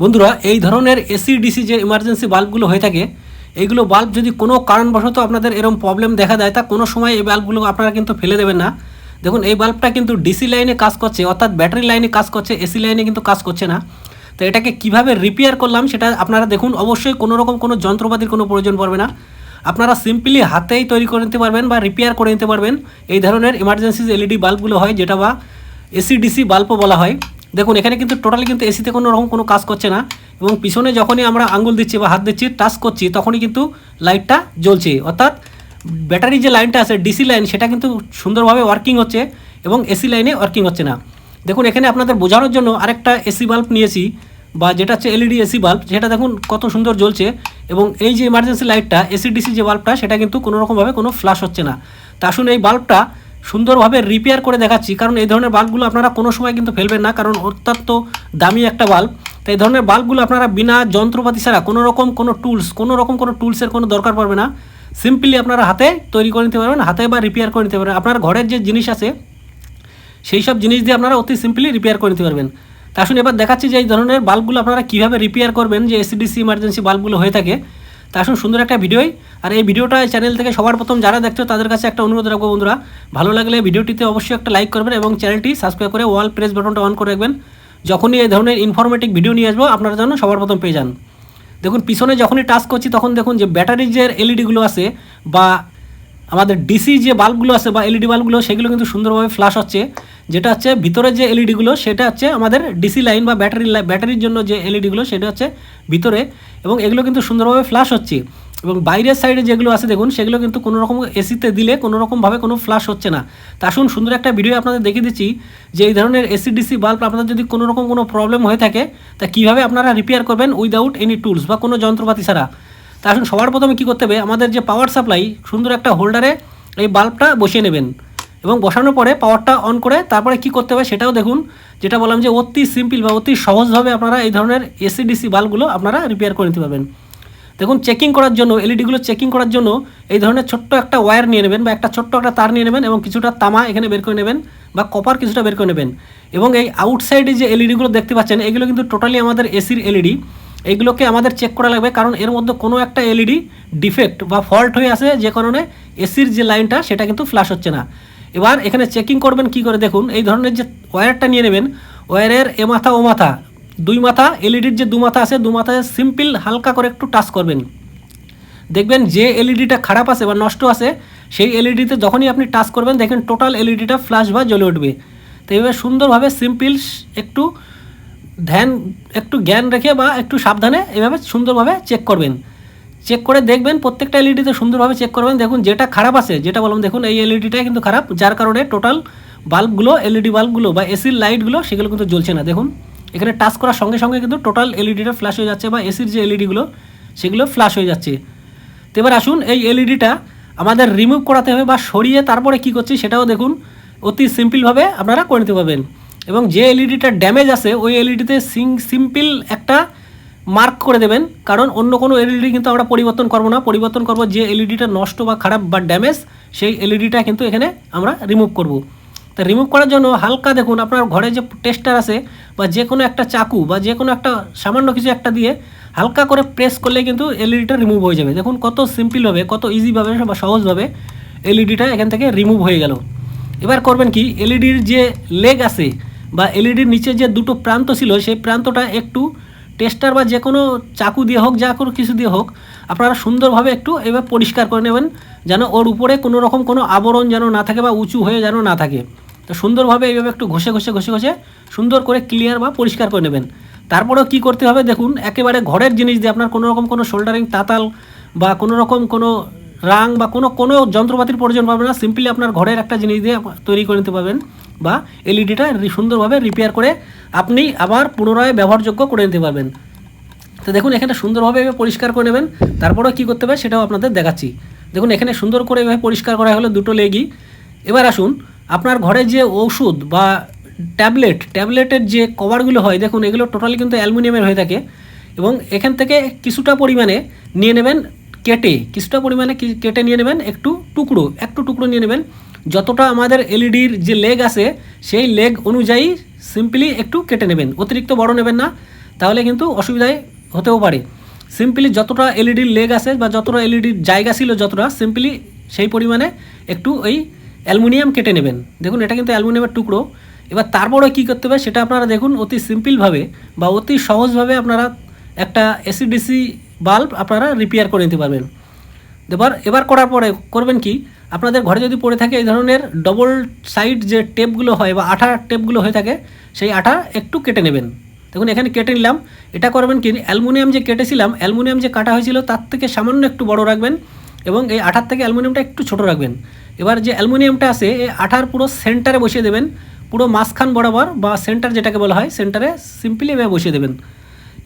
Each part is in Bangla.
বন্ধুরা, এই ধরনের এসি, ডিসি যে ইমার্জেন্সি বাল্বগুলো হয়ে থাকে, এইগুলো বাল্ব যদি কোনো কারণবশত আপনাদের এরকম প্রবলেম দেখা দেয়, তা কোনো সময় এই বাল্বগুলো আপনারা কিন্তু ফেলে দেবেন না। দেখুন, এই বাল্বটা কিন্তু ডিসি লাইনে কাজ করছে, অর্থাৎ ব্যাটারি লাইনে কাজ করছে এসি লাইনে কিন্তু কাজ করছে না। তো এটাকে কীভাবে রিপেয়ার করলাম, সেটা আপনারা দেখুন, অবশ্যই কোনো রকম কোনো যন্ত্রপাতির কোনো প্রয়োজন পড়বে না। আপনারা সিম্পলি হাতেই তৈরি করে নিতে পারবেন বা রিপেয়ার করে নিতে পারবেন। এই ধরনের ইমার্জেন্সি এলইডি বাল্বগুলো হয়, যেটা বা এসি ডিসি বাল্বও বলা হয়। দেখুন, এখানে কিন্তু টোটালি কিন্তু এসিতে কোনো রকম কোনো কাজ করছে না এবং পিছনে যখনই আমরা আঙ্গুল দিচ্ছি বা হাত দিচ্ছি টাচ করছি, তখনই কিন্তু লাইটটা জ্বলছে। অর্থাৎ ব্যাটারি যে লাইনটা আছে ডিসি লাইন সেটা কিন্তু সুন্দরভাবে ওয়ার্কিং হচ্ছে এবং এসি লাইনে ওয়ার্কিং হচ্ছে না। দেখুন, এখানে আপনাদের বোঝানোর জন্য আরেকটা এসি বাল্ব নিয়েছি বা যেটা হচ্ছে এলইডি এসি বাল্ব সেটা দেখুন কত সুন্দর জ্বলছে এবং এই যে ইমার্জেন্সি লাইটটা এসি ডিসি যে বাল্বটা সেটা কিন্তু কোনো রকমভাবে কোনো ফ্লাশ হচ্ছে না। তা আসুন, এই বাল্বটা সুন্দরভাবে রিপেয়ার করে দেখাচ্ছি। কারণ এই ধরনের বাল্বগুলো আপনারা কোনো সময় কিন্তু ফেলবেন না, কারণ অত্যন্ত দামি একটা বাল্ব। তো এই ধরনের বাল্বগুলো আপনারা বিনা যন্ত্রপাতি ছাড়া কোনো রকম কোনো টুলস কোনো রকম কোনো টুলসের কোনো দরকার পড়বে না। সিম্পলি আপনারা হাতে তৈরি করে নিতে পারবেন, হাতে বা রিপেয়ার করে নিতে পারবেন। আপনার ঘরের যে জিনিস আছে, সেই সব জিনিস দিয়ে আপনারা অতি সিম্পলি রিপেয়ার করে নিতে পারবেন। তা আসুন এবার দেখাচ্ছি যে এই ধরনের বাল্বগুলো আপনারা কীভাবে রিপেয়ার করবেন, যে এসিডিসি ইমার্জেন্সি বাল্বগুলো হয়ে থাকে। তা আসুন, সুন্দর একটা ভিডিওই আর এই ভিডিওটা চ্যানেল থেকে সবার প্রথম যারা দেখছ, তাদের কাছে একটা অনুরোধ রাখব বন্ধুরা। ভালো লাগলে ভিডিওটিতে অবশ্যই একটা লাইক করবেন এবং চ্যানেলটি সাবস্ক্রাইব করে ওয়াল প্রেস বাটনটা অন করে রাখবেন। যখনই এই ধরনের ইনফরমেটিভ ভিডিও নিয়ে আসব, আপনারা যেন সবার প্রথম পেয়ে যান। দেখুন, পিছনে যখনই টাস্ক করছি, তখন দেখুন যে ব্যাটারির যে এলইডিগুলো আছে বা আমাদের ডিসি যে বাল্বগুলো আছে বা এলইডি বাল্বগুলো, সেগুলো কিন্তু সুন্দরভাবে ফ্লাশ হচ্ছে। যেটা হচ্ছে ভিতরে যে এলইডিগুলো সেটা হচ্ছে আমাদের ডিসি লাইন বা ব্যাটারি ব্যাটারির জন্য যে এলইডিগুলো সেটা হচ্ছে ভিতরে। এবং এগুলো কিন্তু সুন্দরভাবে ফ্লাশ হচ্ছে। এবং বাইরের সাইডে যেগুলো আছে, দেখুন, সেগুলো কিন্তু কোনো রকম এসিতে দিলে কোনো রকমভাবে কোনো ফ্লাশ হচ্ছে না। তা আসুন, সুন্দর একটা ভিডিও আপনাদের দেখিয়ে দিচ্ছি যে এই ধরনের এসি ডিসি বাল্ব আপনাদের যদি কোনো রকম কোনো প্রবলেম হয়ে থাকে, তা কীভাবে আপনারা রিপেয়ার করবেন উইদাউট এনি টুলস বা কোনো যন্ত্রপাতি ছাড়া? তা আসুন সবার প্রথমে কী করতে হবে? আমাদের যে পাওয়ার সাপ্লাই সুন্দর একটা হোল্ডারে এই বাল্বটা বসিয়ে নেবেন। এবং বসানোর পরে পাওয়ারটা অন করে তারপরে কি করতে হবে সেটাও দেখুন। যেটা বললাম যে অতি সিম্পল বা অতি সহজভাবে আপনারা এই ধরনের এসি ডিসি বাল্বগুলো আপনারা রিপেয়ার করে নিতে পারবেন। দেখুন চেকিং করার জন্য এলইডিগুলো চেকিং করার জন্য এই ধরনের ছোট্ট একটা ওয়্যার নিয়ে নেবেন বা একটা ছোট্ট একটা তার নিয়ে নেবেন এবং কিছুটা তামা এখানে বের করে নেবেন বা কপার কিছুটা বের করে নেবেন। এবং এই আউটসাইডে যে এলইডিগুলো দেখতে পাচ্ছেন, এগুলো কিন্তু টোটালি আমাদের এসির এলইডি এইগুলোকে আমাদের চেক করা লাগবে, কারণ এর মধ্যে কোনো একটা এলইডি ডিফেক্ট বা ফল্ট হয়ে আছে, যে কারণে এসির যে লাইনটা সেটা কিন্তু ফ্ল্যাশ হচ্ছে না। এবার এখানে চেকিং করবেন কি করে? দেখুন, এই ধরনের যে ওয়্যারটা নিয়ে নেবেন ওয়্যারের এ মাথা, ও মাথা, দুই মাথা এলইডির যে দু মাথা আছে, দু মাথায় সিম্পল হালকা করে একটু টাচ করবেন। দেখবেন যে এলইডিটা খারাপ আছে বা নষ্ট আছে, সেই এলইডিতে যখনই আপনি টাচ করবেন দেখেন টোটাল এলইডিটা ফ্ল্যাশ বা জ্বলে উঠবে। তো এইভাবে সুন্দরভাবে সিম্পল একটু ধ্যান একটু জ্ঞান রেখে বা একটু সাবধানে এভাবে সুন্দরভাবে চেক করবেন। চেক করে দেখবেন, প্রত্যেকটা এলইডিতে সুন্দরভাবে চেক করবেন। দেখুন, যেটা খারাপ আছে, যেটা বললাম, দেখুন, এই এলইডিটাই কিন্তু খারাপ। যার কারণে টোটাল বাল্বগুলো এলইডি বাল্বগুলো বা এসির লাইটগুলো সেগুলো কিন্তু জ্বলছে না। দেখুন, এখানে টাচ করার সঙ্গে সঙ্গে কিন্তু টোটাল এলইডিটা ফ্ল্যাশ হয়ে যাচ্ছে বা এসির যে এলইডিগুলো সেগুলো ফ্ল্যাশ হয়ে যাচ্ছে। তো এবার আসুন, এই এলইডিটা আমাদের রিমুভ করাতে হবে বা সরিয়ে তারপরে কি করছি সেটাও দেখুন, অতি সিম্পলভাবে আপনারা করে নিতে পারবেন। এবং যে এলইডিটা ড্যামেজ আছে, ওই এলইডিতে সিং সিম্পল একটা মার্ক করে দেবেন। কারণ অন্য কোনো এলইডি কিন্তু আমরা পরিবর্তন করব না। পরিবর্তন করব যে এলইডিটা নষ্ট বা খারাপ বা ড্যামেজ সেই এলইডিটা কিন্তু এখানে আমরা রিমুভ করব। তা রিমুভ করার জন্য হালকা দেখুন, আপনার ঘরে যে টেস্টার আছে বা যে কোনো একটা চাকু বা যে কোনো একটা সামান্য কিছু একটা দিয়ে হালকা করে প্রেস করলে কিন্তু এলইডিটা রিমুভ হয়ে যাবে। দেখুন কত সিম্পলভাবে কত ইজিভাবে বা সহজভাবে এলইডিটা এখান থেকে রিমুভ হয়ে গেল। এবার করবেন কি? এলইডির যে লেগ আছে বা এলইডির নিচে যে দুটো প্রান্ত ছিল, সেই প্রান্তটা একটু টেস্টার বা যে কোনো চাকু দিয়ে হোক, যা কোনো কিছু দিয়ে হোক, আপনারা সুন্দরভাবে একটু এবার পরিষ্কার করে নেবেন, যেন ওর উপরে কোনো রকম কোনো আবরণ যেন না থাকে বা উঁচু হয়ে যেন না থাকে। তো সুন্দরভাবে এইভাবে একটু ঘষে ঘষে ঘষে ঘষে সুন্দর করে ক্লিয়ার বা পরিষ্কার করে নেবেন। তারপরেও কী করতে হবে দেখুন, একেবারে ঘরের জিনিস দিয়ে আপনার কোনো রকম কোনো শোল্ডারিং তাতাল বা কোনো রকম কোনো রাং বা কোনো কোনো যন্ত্রপাতির প্রয়োজন পাবে না সিম্পলি আপনার ঘরের একটা জিনিস দিয়ে তৈরি করে নিতে পারবেন। বা এলইডিটা সুন্দরভাবে রিপেয়ার করে আপনি আবার পুনরায় ব্যবহারযোগ্য করে নিতে পারবেন। তো দেখুন এখানে সুন্দরভাবে পরিষ্কার করে নেবেন। তারপরেও কী করতে হবে সেটাও আপনাদের দেখাচ্ছি। দেখুন, এখানে সুন্দর করে এভাবে পরিষ্কার করা হলো দুটো লেগই। এবার আসুন, আপনার ঘরে যে ওষুধ বা ট্যাবলেট, ট্যাবলেটের যে কভারগুলো হয়, দেখুন, এগুলো টোটালি কিন্তু অ্যালুমিনিয়ামের হয়ে থাকে এবং এখান থেকে কিছুটা পরিমাণে নিয়ে নেবেন কেটে, কিছুটা পরিমাণে কেটে নিয়ে নেবেন, একটু টুকরো একটু টুকরো নিয়ে নেবেন। যতটা আমাদের এলইডির যে লেগ আছে, সেই লেগ অনুযায়ী সিম্পলি একটু কেটে নেবেন। অতিরিক্ত বড় নেবেন না, তাহলে কিন্তু অসুবিধায় হতেও পারে। সিম্পলি যতটা এলইডির লেগ আছে বা যতটা এলইডির জায়গা ছিল যতটা, সিম্পলি সেই পরিমাণে একটু ওই অ্যালুমিনিয়াম কেটে নেবেন। দেখুন, এটা কিন্তু অ্যালুমিনিয়ামের টুকরো। এবার তারপরে কী করতে হবে সেটা আপনারা দেখুন, অতি সিম্পলভাবে বা অতি সহজভাবে আপনারা একটা এসিডিসি বাল্ব আপনারা রিপেয়ার করে নিতে পারবেন। এবার এবার করার পরে করবেন কি? আপনাদের ঘরে যদি পড়ে থাকে এই ধরনের ডবল সাইড যে টেপগুলো হয় বা আঠা টেপগুলো হয়ে থাকে, সেই আঠা একটু কেটে নেবেন। দেখুন, এখানে কেটে নিলাম। এটা করবেন কি? অ্যালুমিনিয়াম যে কেটেছিলাম, অ্যালুমিনিয়াম যে কাটা হয়েছিল, তার থেকে সামান্য একটু বড় রাখবেন এবং এই আঠার থেকে অ্যালুমিনিয়ামটা একটু ছোট রাখবেন। এবার যে অ্যালুমিনিয়ামটা আছে, এই আঠার পুরো সেন্টারে বসিয়ে দেবেন। পুরো মাঝখান বরাবর বা সেন্টার যেটাকে বলা হয় সেন্টারে সিম্পলি এভাবে বসিয়ে দেবেন।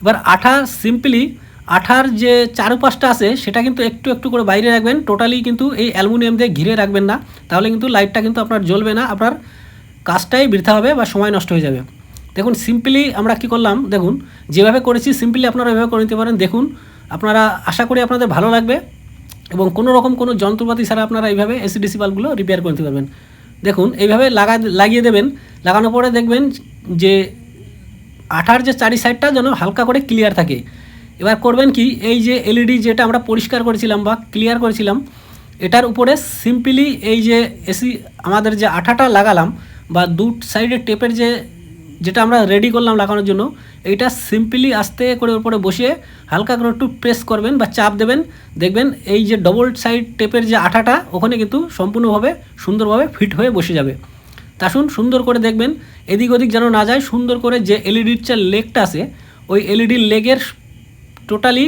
এবার আঠা সিম্পলি আঠার যে চারপাশটা আছে, সেটা কিন্তু একটু একটু করে বাইরে রাখবেন। টোটালি কিন্তু এই অ্যালুমিনিয়াম দিয়ে ঘিরে রাখবেন না। তাহলে কিন্তু লাইটটা কিন্তু আপনার জ্বলবে না, আপনার কাজটাই বৃথা হবে বা সময় নষ্ট হয়ে যাবে। দেখুন সিম্পলি আমরা কি করলাম? দেখুন, যেভাবে করেছি সিম্পলি আপনারা এভাবে করে নিতে পারেন। দেখুন, আপনারা আশা করি আপনাদের ভালো লাগবে এবং কোনো রকম কোনো যন্ত্রপাতি ছাড়া আপনারা এইভাবে এসিডিসি বাল্বগুলো রিপেয়ার করে নিতে পারবেন। দেখুন, এইভাবে লাগা, লাগিয়ে দেবেন। লাগানোর পরে দেখবেন যে আঠার যে চারি সাইডটা যেন হালকা করে ক্লিয়ার থাকে। এবার করবেন কি? এই যে এলইডি যেটা আমরা পরিষ্কার করেছিলাম বা ক্লিয়ার করেছিলাম, এটার উপরে সিম্পলি এই যে এসি আমাদের যে আঠাটা লাগালাম বা দু সাইডের টেপের যে যেটা আমরা রেডি করলাম লাগানোর জন্য, এইটা সিম্পলি আস্তে করে উপরে বসিয়ে হালকা করে একটু প্রেস করবেন বা চাপ দেবেন। দেখবেন এই যে ডবল সাইড টেপের যে আঠাটা, ওখানে কিন্তু সম্পূর্ণভাবে সুন্দরভাবে ফিট হয়ে বসে যাবে। তা শুন, সুন্দর করে দেখবেন, এদিক ওদিক যেন না যায়, সুন্দর করে যে এলইডির যে লেগটা আছে, ওই এলইডির লেগের টোটালি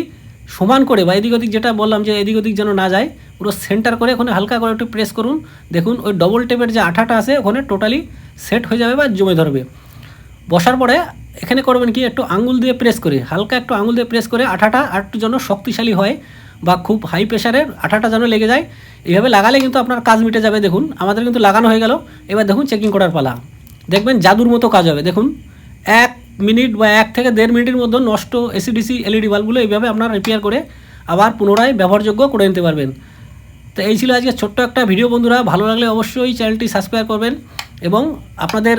সমান করে বা এদিক ওদিক যেটা বললাম যে এদিক ওদিক যেন না যায়, পুরো সেন্টার করে ওখানে হালকা করে একটু প্রেস করুন। দেখুন, ওই ডবল টেপের যে আঠাটা আছে, ওখানে টোটালি সেট হয়ে যাবে বা জমে ধরবে। বসার পরে এখানে করবেন কি, একটু আঙুল দিয়ে প্রেস করে, হালকা একটু আঙুল দিয়ে প্রেস করে আঠাটা আর একটু যেন শক্তিশালী হয় বা খুব হাই প্রেশারের আঠাটা যেন লেগে যায়। এইভাবে লাগালে কিন্তু আপনার কাজ মিটে যাবে, দেখুন, আমাদের কিন্তু লাগানো হয়ে গেল। এবার দেখুন চেকিং করার পালা। দেখবেন জাদুর মতো কাজ হবে, দেখুন, এক মিনিট বা এক থেকে দেড় মিনিটের মধ্যে নষ্ট এসিডিসি এলইডি বাল্বগুলো এইভাবে আপনারা রিপেয়ার করে আবার পুনরায় ব্যবহারযোগ্য করে নিতে পারবেন। তো এই ছিল আজকে ছোট্ট একটা ভিডিও বন্ধুরা, ভালো লাগলে অবশ্যই চ্যানেলটি সাবস্ক্রাইব করবেন এবং আপনাদের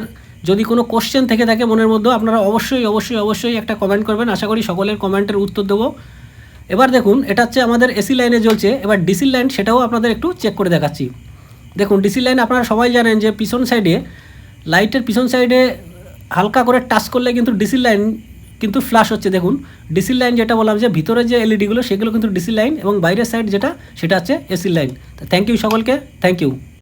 যদি কোনো কোশ্চেন থেকে থাকে মনের মধ্যে আপনারা অবশ্যই অবশ্যই অবশ্যই একটা কমেন্ট করবেন। আশা করি সকলের কমেন্টের উত্তর দেবো। এবার দেখুন, এটা হচ্ছে আমাদের এসি লাইনে জ্বলছে। এবার ডিসি লাইন সেটাও আপনাদের একটু চেক করে দেখাচ্ছি। দেখুন ডিসি লাইন আপনারা সবাই জানেন যে পিছন সাইডে লাইটের পিছন সাইডে হালকা করে টাচ করলে কিন্তু ডিসি লাইন কিন্তু ফ্ল্যাশ হচ্ছে, দেখুন। ডিসি লাইন যেটা বললাম যে ভিতরে যে এলইডিগুলো সেগুলো কিন্তু ডিসি লাইন এবং বাইরের সাইড যেটা, সেটা হচ্ছে এসি লাইন। থ্যাংক ইউ সকলকে থ্যাংক ইউ